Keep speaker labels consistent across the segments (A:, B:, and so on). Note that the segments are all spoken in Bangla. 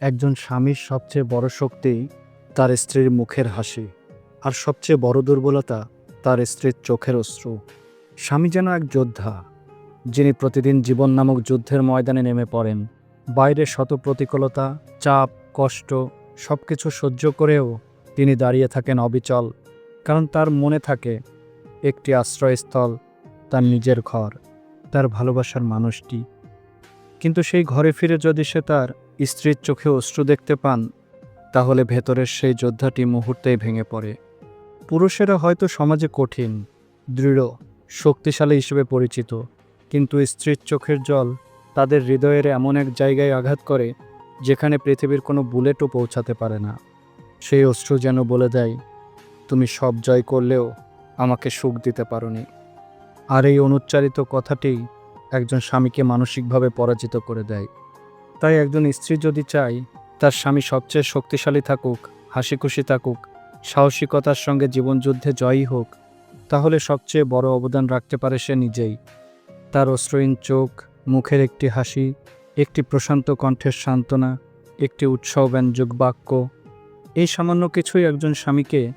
A: একজন স্বামীর সবচেয়ে বড় শক্তি তার স্ত্রীর মুখের হাসি, আর সবচেয়ে বড় দুর্বলতা তার স্ত্রীর চোখের অশ্রু। স্বামী যেন এক যোদ্ধা, যিনি প্রতিদিন জীবন নামক যুদ্ধের ময়দানে নেমে পড়েন। বাইরে শত প্রতিকূলতা চাপ, কষ্ট সব কিছু সহ্য করেও তিনি দাঁড়িয়ে থাকেন অবিচল, কারণ তার মনে থাকে, একটি আশ্রয়স্থল তার নিজের ঘর, তার ভালোবাসার মানুষটি। কিন্তু সেই ঘরে ফিরে যদি সে তার স্ত্রীর চোখে অশ্রু দেখতে পান, তাহলে ভেতরের সেই যোদ্ধাটি মুহূর্তেই ভেঙে পড়ে। পুরুষেরা হয়তো সমাজে কঠিন, দৃঢ়, শক্তিশালী হিসেবে পরিচিত, কিন্তু স্ত্রীর চোখের জল তাদের হৃদয়ের এমন এক জায়গায় আঘাত করে, যেখানে পৃথিবীর কোনো বুলেটও পৌঁছাতে পারে না। সেই অশ্রু যেন বলে দেয়, তুমি সব জয় করলেও আমাকে সুখ দিতে পারোনি। আর এই অনুচ্চারিত কথাটি একজন স্বামীকে মানসিকভাবে পরাজিত করে দেয়। তাই একজন স্ত্রী যদি চায়, তার স্বামী সবচেয়ে শক্তিশালী থাকুক হাসি খুশি থাকুক, সাহসিকতার সঙ্গে জীবনযুদ্ধে জয়ী হোক, তাহলে সবচেয়ে বড় অবদান রাখতে পারে সে নিজেই। তার অশ্রয়ীন চোখ, মুখের একটি হাসি, একটি প্রশান্ত কণ্ঠের সান্ত্বনা, একটি উৎসবব্যঞ্জক বাক্য, এই সামান্য কিছুই একজন স্বামীকে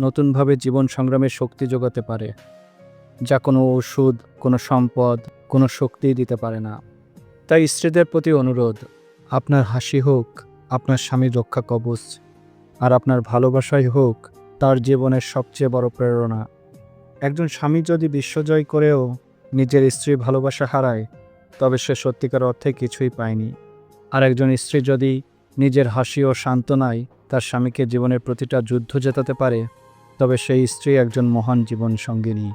A: নতুনভাবে জীবন সংগ্রামের শক্তি যোগাতে পারে, যা কোনো ওষুধ, কোনো সম্পদ, কোনো শক্তিই দিতে পারে না। তাই স্ত্রীদের প্রতি অনুরোধ, আপনার হাসি হোক, আপনার স্বামীর রক্ষা কবচ, আর আপনার ভালোবাসাই হোক, তার জীবনের সবচেয়ে বড় প্রেরণা। একজন স্বামী যদি বিশ্বজয় করেও নিজের স্ত্রীর ভালোবাসা হারায়, তবে সে সত্যিকার অর্থে কিছুই পায়নি। আর একজন স্ত্রী যদি নিজের হাসি ও সান্ত্বনায় তার স্বামীকে জীবনের প্রতিটা যুদ্ধ জেতাতে পারে, তবে সেই স্ত্রী একজন মহান জীবন সঙ্গিনী।